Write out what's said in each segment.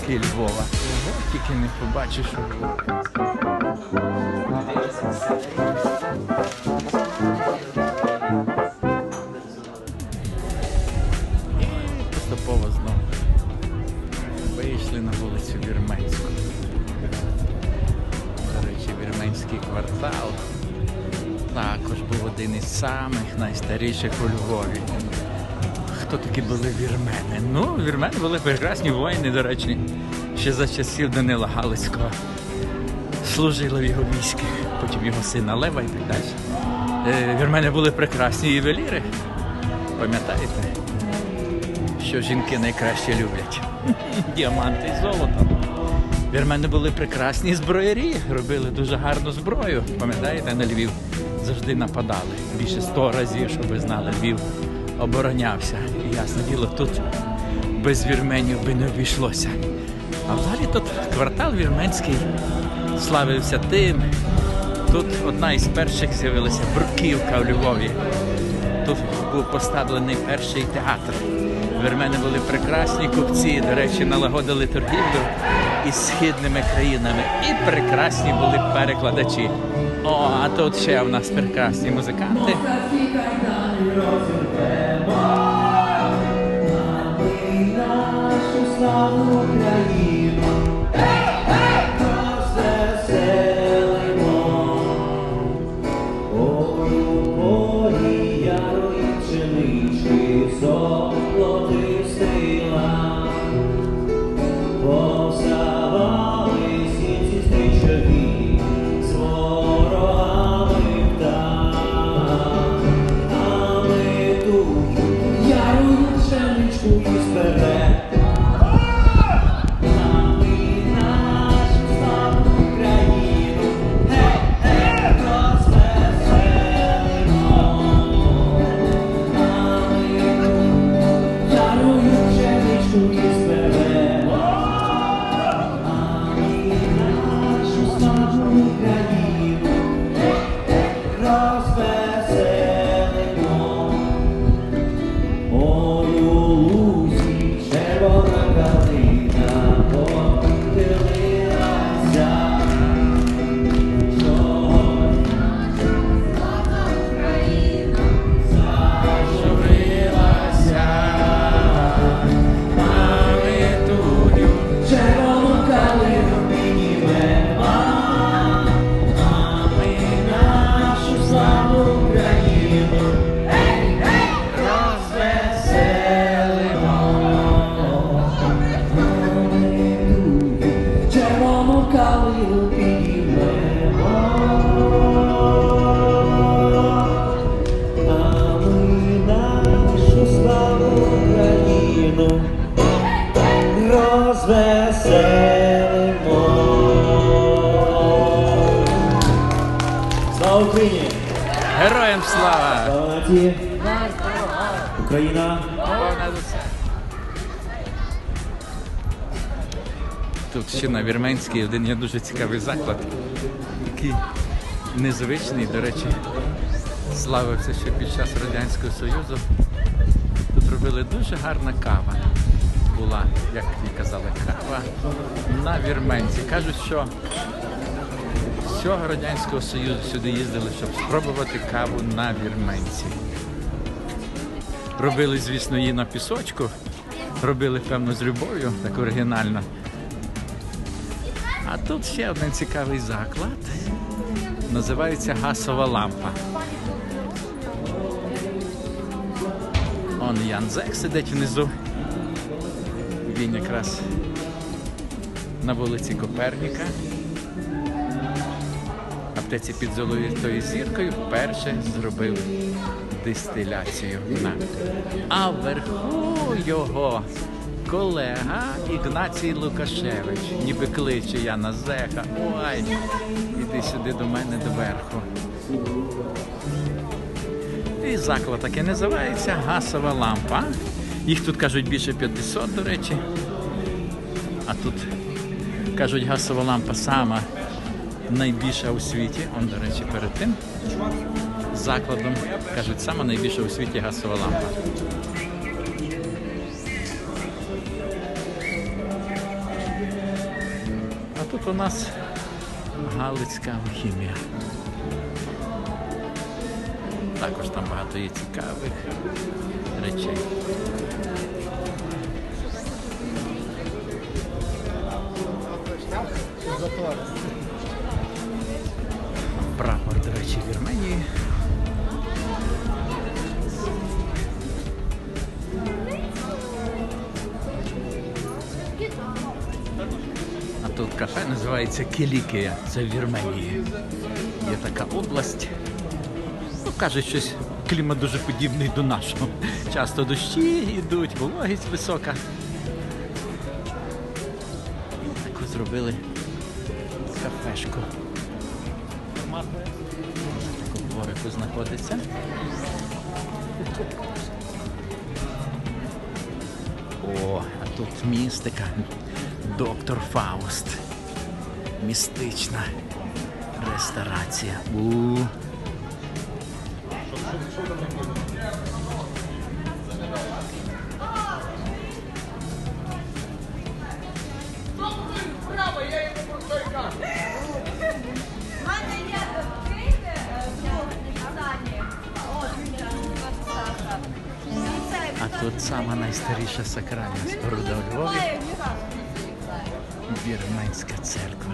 локація Львова. Тільки не побачиш. І поступово знову вийшли на вулицю Вірменську. До речі, Вірменський квартал також був один із самих найстаріших у Львові. Хто такі були вірмени? Ну, вірмени були прекрасні воїни, до речі, ще за часів Данила Галицького. Служили в його війську, потім його сина Лева і так далі. Е, Вірмени були прекрасні ювеліри. Пам'ятаєте, що жінки найкраще люблять? Діаманти і золото. Вірмени були прекрасні зброярі, робили дуже гарну зброю. Пам'ятаєте, на Львів завжди нападали. Більше сто разів, щоб ви знали, Львів оборонявся. І ясне діло, тут без вірменів би не обійшлося. А взагалі тут квартал вірменський славився тим. Тут одна із перших з'явилася бруківка в Львові. Тут був поставлений перший театр. Вірмени були прекрасні купці, до речі, налагодили торгівлю із східними країнами. І прекрасні були перекладачі. О, а тут ще в нас прекрасні музиканти. Amo para Слава! Україна! Тут ще на Вірменській один є дуже цікавий заклад. Такий незвичний, до речі, славився ще під час Радянського Союзу. Тут робили дуже гарна кава. Була, як і казали, кава на вірменці. Кажуть, що всього Радянського Союзу сюди їздили, щоб спробувати каву на вірменці. Робили, звісно, її на пісочку. Робили, певно, з любов'ю, так оригінально. А тут ще один цікавий заклад. Називається газова лампа. Он Ян Зек сидить внизу. Він якраз на вулиці Коперніка. Аптеці під золотою зіркою вперше зробив дистиляцію вина. А вверху його колега Ігнацій Лукашевич, ніби кличе Яна Зеха. Ой, іди сюди до мене доверху. І заклад таки називається Гасова лампа. Їх тут кажуть більше 500, до речі. А тут кажуть, газова лампа сама найбільша у світі. Он, до речі, перед тим закладом кажуть, сама найбільша у світі газова лампа. А тут у нас Галицька алхімія. Також там багато є цікавих речей. Речі, Вірменії. А тут кафе називається Кілікія. Це в Вірменії. Є така область. Ну, кажуть, щось клімат дуже подібний до нашого. Часто дощі йдуть, вологість висока. Таку зробили кафешку. Дворику знаходиться. О, а тут містика. Доктор Фауст. Містична ресторація. У. сама найстаріша сакральна споруда у Львові. Вірменська церква.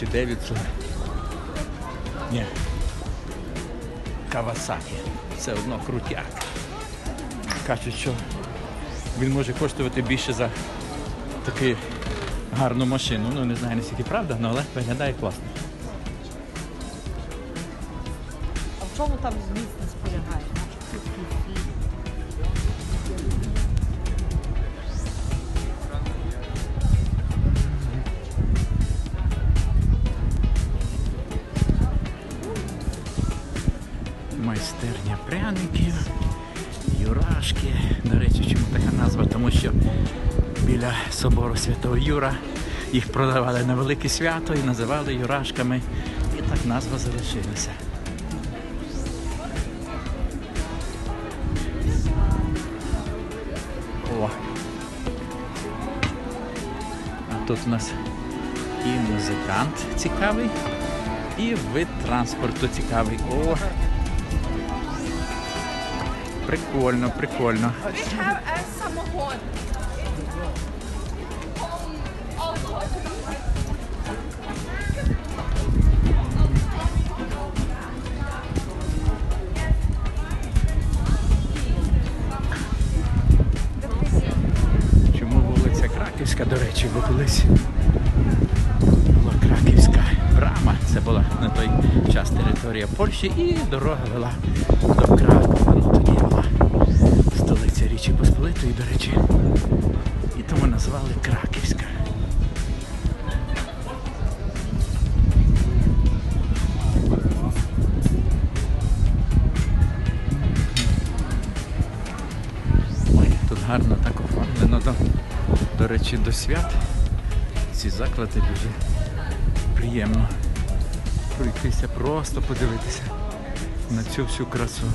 Чи Девідсон? Ні. Кавасакі. Все одно крутяк. Кажуть, що він може коштувати більше за таку гарну машину. Ну не знаю наскільки правда, але виглядає класно. А в чому там зміцність полягає? Значить, майстерня пряників, юрашки. До речі, чому така назва? Тому що біля собору Святого Юра їх продавали на велике свято і називали юрашками. І так назва залишилася. О. А тут у нас і музикант цікавий, і вид транспорту цікавий. О, Прикольно, прикольно. Чому вулиця Краківська, до речі, бо колись була Краківська брама. Це була на той час територія Польщі і дорога вела до Кракова. Була столиця Річі Посполитої, до речі. І тому назвали Краківська. Ой, тут гарно так оформлено. До, до речі, до свят ці заклади дуже приємно пройтися, просто подивитися на цю всю красу.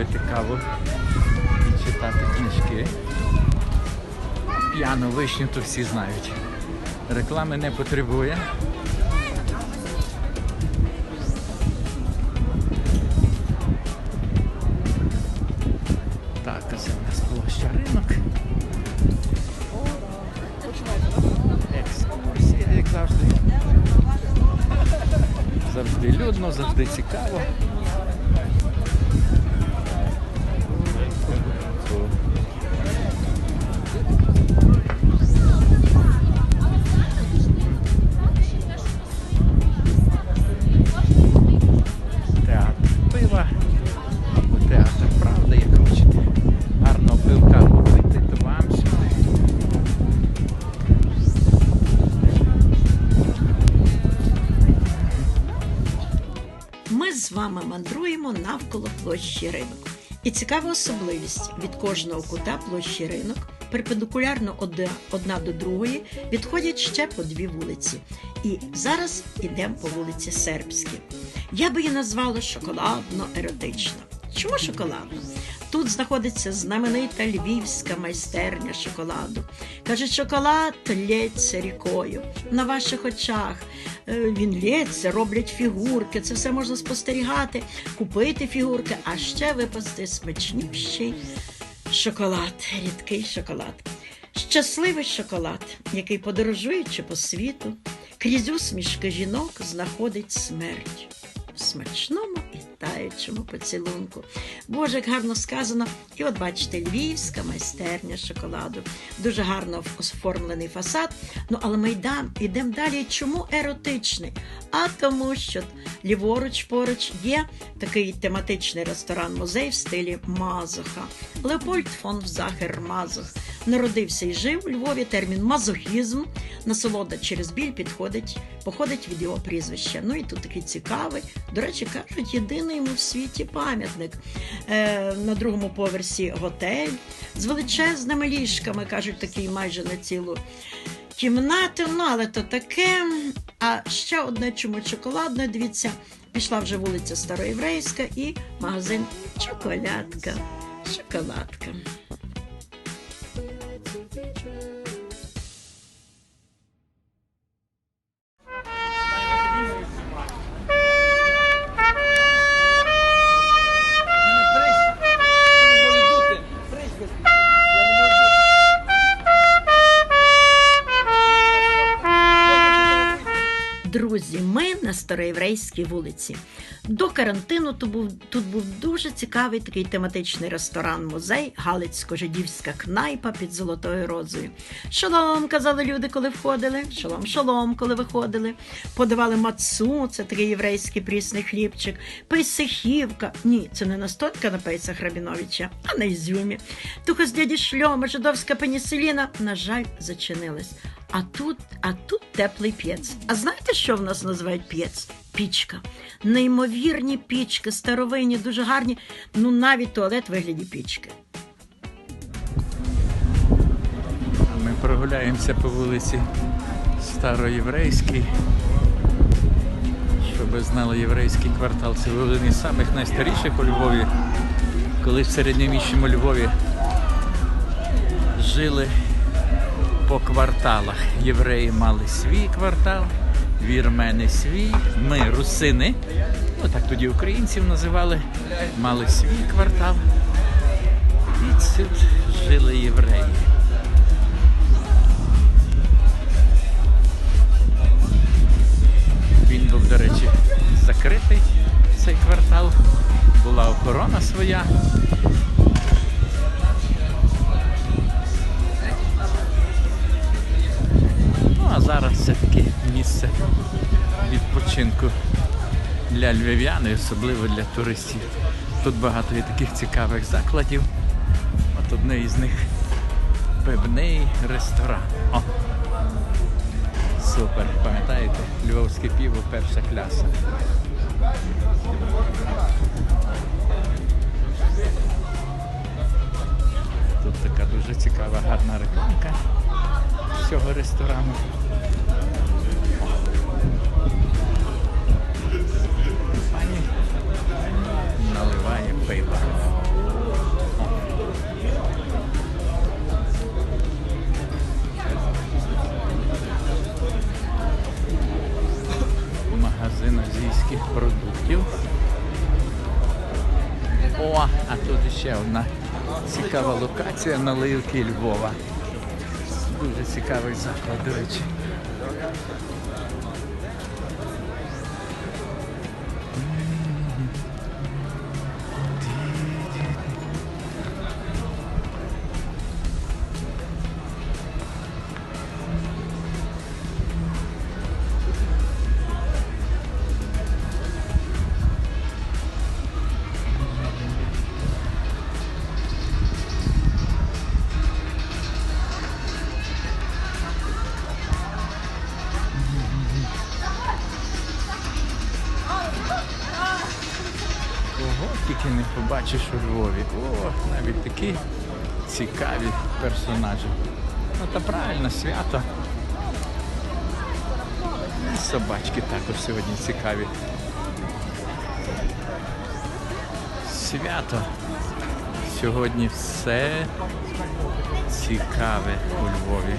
Пити каву і читати книжки. П'яну вишню то всі знають. Реклами не потребує. Так, це у нас площа ринок. Екскурсії, як завжди. Завжди людно, завжди цікаво. Мандруємо навколо площі ринок. І цікава особливість від кожного кута площі ринок, перпендикулярно одна, до другої, відходять ще по дві вулиці. І зараз йдемо по вулиці Сербській. Я би її назвала шоколадно-еротична. Чому шоколадно? Тут знаходиться знаменита львівська майстерня шоколаду. Кажуть, шоколад лється рікою на ваших очах. Е, Він лється, роблять фігурки. Це все можна спостерігати, купити фігурки, а ще випасти смачнющий шоколад, рідкий шоколад. Щасливий шоколад, який, подорожуючи по світу, крізь усмішки жінок знаходить смерть в смачному і поцілунку. Боже, як гарно сказано. І от бачите, львівська майстерня шоколаду. Дуже гарно оформлений фасад. Ну, але ми йдемо далі. Чому еротичний? А тому, що ліворуч поруч є такий тематичний ресторан-музей в стилі Мазоха. Леопольд фон Захер Мазох народився і жив у Львові. Термін мазохізм. Насолода через біль підходить, походить від його прізвища. Ну і тут такий цікавий. До речі, кажуть, єдиний йому в світі пам'ятник. Е, на другому поверсі готель з величезними ліжками, кажуть, такий майже на цілу кімнату. Ну, але то таке. А ще одне чому шоколадне. Дивіться, пішла вже вулиця Староєврейська і магазин Чоколядка. Шоколадка. Друзі, ми на Староєврейській вулиці. До карантину тут був, тут був дуже цікавий такий тематичний ресторан-музей, Галицько-жидівська кнайпа під Золотою розою. Шалом, казали люди, коли входили. Шалом, шалом, коли виходили. Подавали мацу, це такий єврейський прісний хлібчик, пейсихівка. Ні, це не настойка на пейсах Рабіновича, а на ізюмі. Туха з дяді шльома, жидовська пеніселіна, на жаль, зачинилась. А тут, а тут теплий п'єц. А знаєте, що в нас називають п'єц? Пічка. Неймовірні пічки, старовинні, дуже гарні. Ну навіть туалет вигляді пічки. Ми прогуляємося по вулиці Староєврейській. Щоб ви знали, єврейський квартал це один із самих найстаріших у Львові. Коли в середньовічному Львові жили по кварталах. Євреї мали свій квартал, вірмени свій, ми русини. Ну так тоді українців називали, мали свій квартал. І тут жили євреї. Він був, до речі, закритий цей квартал. Була охорона своя. Ну а зараз це таке місце відпочинку для львів'ян і особливо для туристів. Тут багато є таких цікавих закладів. От одне із них пивний ресторан. О! Супер, пам'ятаєте? Львовське піво перша кляса. Тут така дуже цікава, гарна рекламка цього ресторану. Ще одна цікава локація наливки Львова. Дуже цікавий заклад, до речі. Не побачиш у Львові. О, навіть такі цікаві персонажі. Ну та правильно, свято. І собачки також сьогодні цікаві. Свято. Сьогодні все цікаве у Львові.